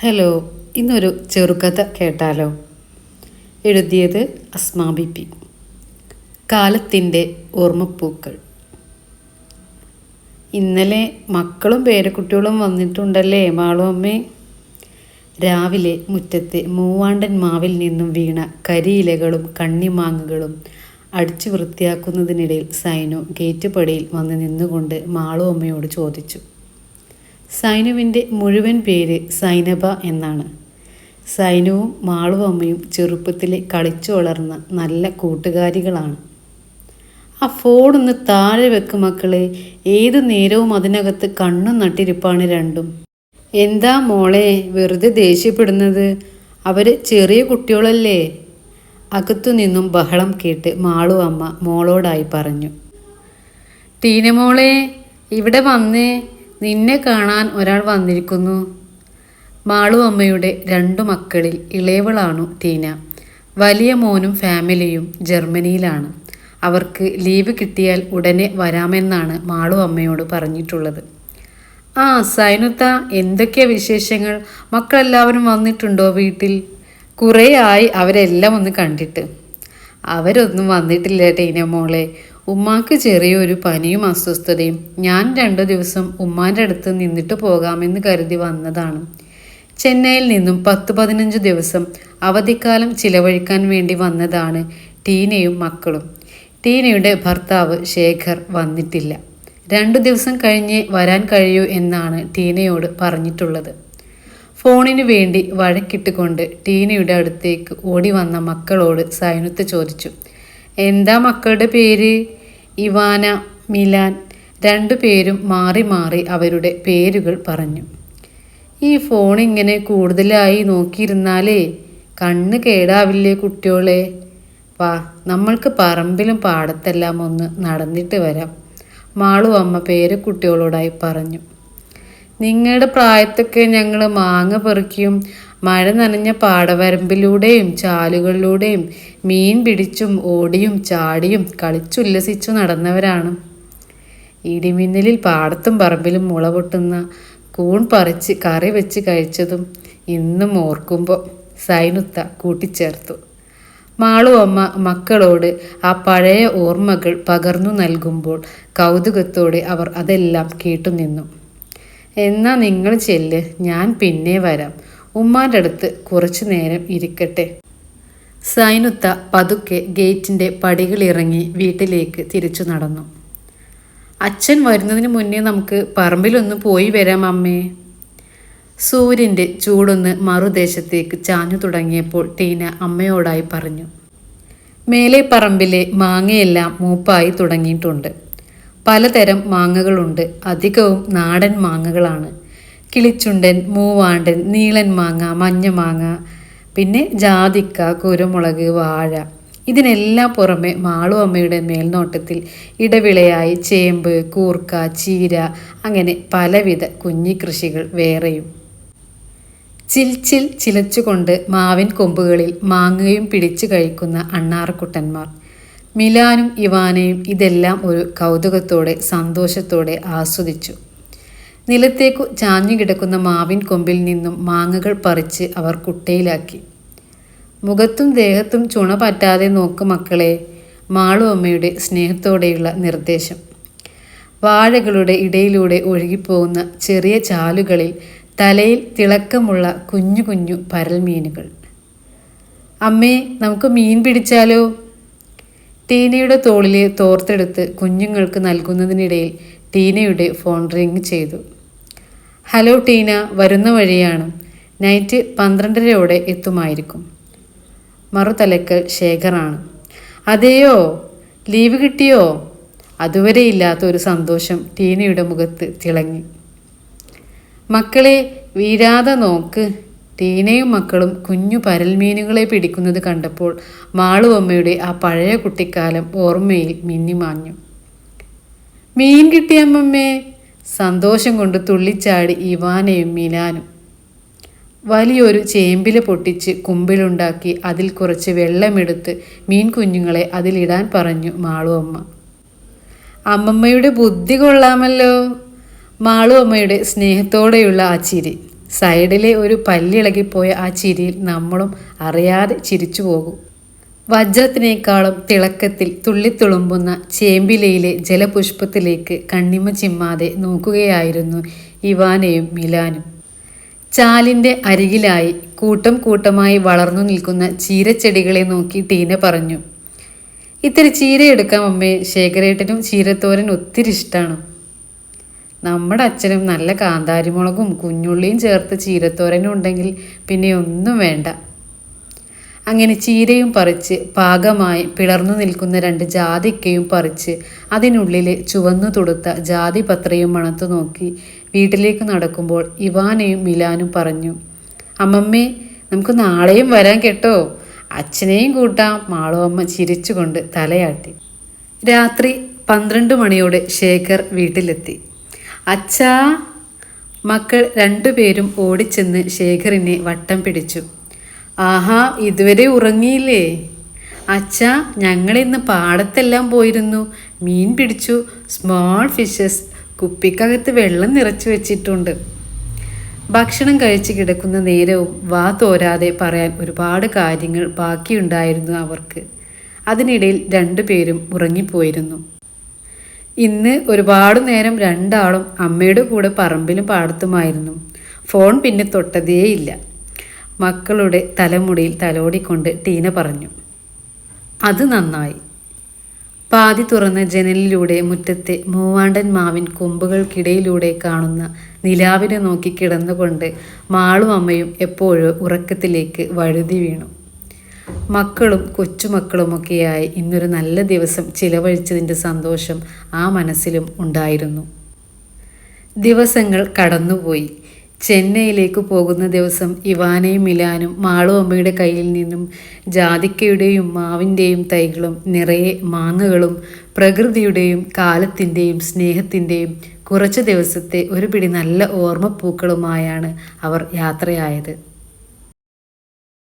Hello ഇന്നൊരു ചെറുകഥ കേട്ടാലോ? എഴുതിയത് അസ്മാ കാലത്തിന്റെ ഓർമ്മപ്പൂക്കൾ. ഇന്നലെ മക്കളും പേരക്കുട്ടികളും വന്നിട്ടുണ്ടല്ലേ മാളുമ്മേ രാവിലെ മുറ്റത്തെ മൂവാണ്ടൻ മാവിൽ നിന്നും വീണ കരിയിലകളും കണ്ണിമാങ്ങകളും അടിച്ചു വൃത്തിയാക്കുന്നതിനിടയിൽ സൈനോ ഗേറ്റ് പടിയിൽ വന്ന് നിന്നുകൊണ്ട് മാളുമ്മയോട് ചോദിച്ചു. സൈനുവിന്റെ മുഴുവൻ പേര് സൈനബ എന്നാണ്. സൈനുവും മാളുവമ്മയും ചെറുപ്പത്തിലെ കളിച്ചു വളർന്ന നല്ല കൂട്ടുകാരികളാണ്. ആ ഫോണൊന്ന് താഴെ വെക്ക് മക്കളെ. ഏത് നേരവും അതിനകത്ത് കണ്ണും നട്ടിരിപ്പാണ് രണ്ടും. എന്താ മോളെ വെറുതെ ദേഷ്യപ്പെടുന്നത്? അവർ ചെറിയ കുട്ടികളല്ലേ? അകത്തു നിന്നും ബഹളം കേട്ട് മാളു അമ്മ മോളോടായി പറഞ്ഞു. ടീനമോളെ ഇവിടെ വന്നേ. നിന്നെ കാണാൻ ഒരാൾ വന്നിരിക്കുന്നു. മാളു അമ്മയുടെ രണ്ടു മക്കളിൽ ഇളയവളാണു ടീന. വലിയ മോനും ഫാമിലിയും ജർമ്മനിയിലാണ്. അവർക്ക് ലീവ് കിട്ടിയാൽ ഉടനെ വരാമെന്നാണ് മാളു അമ്മയോട് പറഞ്ഞിട്ടുള്ളത്. ആ സൈനുത്ത എന്തൊക്കെയാ വിശേഷങ്ങൾ? മക്കളെല്ലാവരും വന്നിട്ടുണ്ടോ വീട്ടിൽ? കുറേ ആയി അവരെല്ലാം ഒന്ന് കണ്ടിട്ട്. അവരൊന്നും വന്നിട്ടില്ല ടീന മോളെ. ഉമ്മാക്ക് ചെറിയൊരു പനിയും അസ്വസ്ഥതയും. ഞാൻ രണ്ടു ദിവസം ഉമ്മാന്റെ അടുത്ത് നിന്നിട്ട് പോകാമെന്ന് കരുതി വന്നതാണ്. ചെന്നൈയിൽ നിന്നും പത്ത് പതിനഞ്ച് ദിവസം അവധിക്കാലം ചിലവഴിക്കാൻ വേണ്ടി വന്നതാണ് ടീനയും മക്കളും. ടീനയുടെ ഭർത്താവ് ശേഖർ വന്നിട്ടില്ല. രണ്ടു ദിവസം കഴിഞ്ഞേ വരാൻ കഴിയൂ എന്നാണ് ടീനയോട് പറഞ്ഞിട്ടുള്ളത്. ഫോണിനു വേണ്ടി വഴക്കിട്ടുകൊണ്ട് ടീനയുടെ അടുത്തേക്ക് ഓടി വന്ന മക്കളോട് സൈനുത്ത് ചോദിച്ചു എന്താ മക്കളുടെ പേര്? ഇവാന മിലാൻ രണ്ടു പേരും മാറി മാറി അവരുടെ പേരുകൾ പറഞ്ഞു. ഈ ഫോൺ ഇങ്ങനെ കൂടുതലായി നോക്കിയിരുന്നാലേ കണ്ണ് കേടാവില്ലേ കുട്ടിയോളെ? വാ നമ്മൾക്ക് പറമ്പിലും പാടത്തെല്ലാം ഒന്ന് നടന്നിട്ട് വരാം. മാളു അമ്മ പേര് കുട്ടികളോടായി പറഞ്ഞു. നിങ്ങളുടെ പ്രായത്തൊക്കെ ഞങ്ങൾ മാങ്ങ പെറുക്കിയും മഴ നനഞ്ഞ പാടവരമ്പിലൂടെയും ചാലുകളിലൂടെയും മീൻ പിടിച്ചും ഓടിയും ചാടിയും കളിച്ചുല്ലസിച്ചു നടന്നവരാണ്. ഇടിമിന്നലിൽ പാടത്തും പറമ്പിലും മുള പൊട്ടുന്ന കൂൺ പറിച്ച് കറി വെച്ച് കഴിച്ചതും ഇന്നും ഓർക്കുമ്പോൾ സൈനുത്ത കൂട്ടിച്ചേർത്തു. മാളു അമ്മ മക്കളോട് ആ പഴയ ഓർമ്മകൾ പകർന്നു നൽകുമ്പോൾ കൗതുകത്തോടെ അവർ അതെല്ലാം കേട്ടുനിന്നു. എന്നാ നിങ്ങൾ ചെല്ല് ഞാൻ പിന്നെ വരാം. ഉമ്മാന്റെ അടുത്ത് കുറച്ചു നേരം ഇരിക്കട്ടെ. സൈനുത്ത പതുക്കെ ഗേറ്റിന്റെ പടികളിറങ്ങി വീട്ടിലേക്ക് തിരിച്ചു നടന്നു. അച്ഛൻ വരുന്നതിന് മുന്നേ നമുക്ക് പറമ്പിലൊന്ന് പോയി വരാം അമ്മേ. സൂര്യന്റെ ചൂടൊന്ന് മറുദേശത്തേക്ക് ചാഞ്ഞു തുടങ്ങിയപ്പോൾ ടീന അമ്മയോടായി പറഞ്ഞു മേലെ പറമ്പിലെ മാങ്ങയെല്ലാം മൂപ്പായി തുടങ്ങിയിട്ടുണ്ട്. പലതരം മാങ്ങകളുണ്ട്. അധികവും നാടൻ മാങ്ങകളാണ്. കിളിച്ചുണ്ടൻ മൂവാണ്ടൻ നീളൻ മാങ്ങ മഞ്ഞ മാങ്ങ പിന്നെ ജാതിക്ക കുരുമുളക് വാഴ. ഇതിനെല്ലാം പുറമെ മാളു അമ്മയുടെ മേൽനോട്ടത്തിൽ ഇടവിളയായി ചേമ്പ് കൂർക്ക ചീര അങ്ങനെ പലവിധ കുഞ്ഞി കൃഷികൾ വേറെയും. ചിൽച്ചിൽ ചിലച്ചുകൊണ്ട് മാവിൻ കൊമ്പുകളിൽ മാങ്ങയും പിടിച്ചു കഴിക്കുന്ന അണ്ണാറക്കുട്ടന്മാർ മിലാനും ഇവാനയും ഇതെല്ലാം ഒരു കൗതുകത്തോടെ സന്തോഷത്തോടെ ആസ്വദിച്ചു. നിലത്തേക്കു ചാഞ്ഞു കിടക്കുന്ന മാവിൻ കൊമ്പിൽ നിന്നും മാങ്ങകൾ പറിച്ച് അവർ കുട്ടയിലാക്കി. മുഖത്തും ദേഹത്തും ചുണ പറ്റാതെ നോക്കു മക്കളെ മാളു അമ്മയുടെ സ്നേഹത്തോടെയുള്ള നിർദ്ദേശം. വാഴകളുടെ ഇടയിലൂടെ ഒഴുകിപ്പോകുന്ന ചെറിയ ചാലുകളിൽ തലയിൽ തിളക്കമുള്ള കുഞ്ഞു കുഞ്ഞു പരൽ മീനുകൾ അമ്മേ നമുക്ക് മീൻ പിടിച്ചാലോ? ടീനയുടെ തോളിലെ തോർത്തെടുത്ത് കുഞ്ഞുങ്ങൾക്ക് നൽകുന്നതിനിടയിൽ ടീനയുടെ ഫോൺ റിങ് ചെയ്തു. ഹലോ ടീന വരുന്ന വഴിയാണ്. നൈറ്റ് പന്ത്രണ്ടരയോടെ എത്തുമായിരിക്കും. മറുതലക്കൽ ശേഖറാണ്. അതെയോ? ലീവ് കിട്ടിയോ? അതുവരെ ഇല്ലാത്ത ഒരു സന്തോഷം ടീനയുടെ മുഖത്ത് തിളങ്ങി. മക്കളെ വീരാതെ നോക്ക്. ടീനയും മക്കളും കുഞ്ഞു പരൽമീനുകളെ പിടിക്കുന്നത് കണ്ടപ്പോൾ മാളുവമ്മയുടെ ആ പഴയ കുട്ടിക്കാലം ഓർമ്മയിൽ മിന്നിമാഞ്ഞു. മീൻ കിട്ടിയമ്മമ്മേ സന്തോഷം കൊണ്ട് തുള്ളിച്ചാടി ഇവാനയും മിനാനും. വലിയൊരു ചേമ്പിൽ പൊട്ടിച്ച് കുമ്പിലുണ്ടാക്കി അതിൽ കുറച്ച് വെള്ളമെടുത്ത് മീൻ കുഞ്ഞുങ്ങളെ അതിലിടാൻ പറഞ്ഞു മാളു അമ്മ. അമ്മമ്മയുടെ ബുദ്ധി കൊള്ളാമല്ലോ. മാളു അമ്മയുടെ സ്നേഹത്തോടെയുള്ള ആ ചിരി. സൈഡിലെ ഒരു പല്ലിളകിപ്പോയ ആ ചിരിയിൽ നമ്മളും അറിയാതെ ചിരിച്ചു പോകും വജ്രത്തിനേക്കാളും തിളക്കത്തിൽ തുള്ളിത്തുളുമ്പുന്ന ചേമ്പിലയിലെ ജലപുഷ്പത്തിലേക്ക് കണ്ണിമ ചിമ്മാതെ നോക്കുകയായിരുന്നു ഇവാനയും മിലാനും. ചാലിന്റെ അരികിലായി കൂട്ടം കൂട്ടമായി വളർന്നു നിൽക്കുന്ന ചീരച്ചെടികളെ നോക്കി ടീന പറഞ്ഞു ഇത്തിരി ചീര എടുക്കാം അമ്മേ ശേഖരേട്ടനും ചീരത്തോരൻ ഒത്തിരി ഇഷ്ടമാണ് നമ്മുടെ അച്ഛനും നല്ല കാന്താരിമുളകും കുഞ്ഞുള്ളിയും ചേർത്ത് ചീരത്തോരനും ഉണ്ടെങ്കിൽ പിന്നെ ഒന്നും വേണ്ട. അങ്ങനെ ചീരയും പറിച്ച് പാകമായി പിളർന്നു നിൽക്കുന്ന രണ്ട് ജാതിക്കയും പറിച്ച് അതിനുള്ളിലെ ചുവന്നു തുടുത്ത ജാതിപത്രയും മണത്തു നോക്കി വീട്ടിലേക്ക് നടക്കുമ്പോൾ ഇവാനയും മിലാനും പറഞ്ഞു അമ്മമ്മേ നമുക്ക് നാളെയും വരാൻ കേട്ടോ. അച്ഛനെയും കൂട്ടാം. അമ്മ ചിരിച്ചുകൊണ്ട് തലയാട്ടി. രാത്രി പന്ത്രണ്ട് മണിയോടെ ശേഖർ വീട്ടിലെത്തി. അച്ഛാ. മക്കൾ രണ്ടുപേരും ഓടിച്ചെന്ന് ശേഖറിനെ വട്ടം പിടിച്ചു. ആഹാ ഇതുവരെ ഉറങ്ങിയില്ലേ? അച്ഛാ ഞങ്ങളിന്ന് പാടത്തെല്ലാം പോയിരുന്നു. മീൻ പിടിച്ചു. സ്മോൾ ഫിഷസ് കുപ്പിക്കകത്ത് വെള്ളം നിറച്ചു വെച്ചിട്ടുണ്ട്. ഭക്ഷണം കഴിച്ച് കിടക്കുന്ന നേരവും വാ തോരാതെ പറയാൻ ഒരുപാട് കാര്യങ്ങൾ ബാക്കിയുണ്ടായിരുന്നു അവർക്ക്. അതിനിടയിൽ രണ്ടുപേരും ഉറങ്ങിപ്പോയിരുന്നു. ഇന്ന് ഒരുപാട് നേരം രണ്ടാളും അമ്മയുടെ കൂടെ പറമ്പിലും പാടത്തുമായിരുന്നു. ഫോൺ പിന്നെ തൊട്ടതേയില്ല. മക്കളുടെ തലമുടിയിൽ തലോടിക്കൊണ്ട് ടീന പറഞ്ഞു. അത് നന്നായി. പാതി തുറന്ന ജനലിലൂടെ മുറ്റത്തെ മൂവാണ്ടൻ മാവിൻ കൊമ്പുകൾക്കിടയിലൂടെ കാണുന്ന നിലാവിനെ നോക്കി കിടന്നുകൊണ്ട് മാളും അമ്മയും എപ്പോഴോ ഉറക്കത്തിലേക്ക് വഴുതി വീണു. മക്കളും കൊച്ചുമക്കളുമൊക്കെയായി ഇന്നൊരു നല്ല ദിവസം ചിലവഴിച്ചതിന്റെ സന്തോഷം ആ മനസ്സിലും ഉണ്ടായിരുന്നു. ദിവസങ്ങൾ കടന്നുപോയി. ചെന്നൈയിലേക്ക് പോകുന്ന ദിവസം ഇവാനയും മിലാനും മാളു അമ്മയുടെ കയ്യിൽ നിന്നും ജാതിക്കയുടെയും മാവിന്റെയും തൈകളും നിറയെ മാങ്ങകളും പ്രകൃതിയുടെയും കാലത്തിന്റെയും സ്നേഹത്തിന്റെയും കുറച്ച് ദിവസത്തെ ഒരു പിടി നല്ല ഓർമ്മപ്പൂക്കളുമായാണ് അവർ യാത്രയായത്.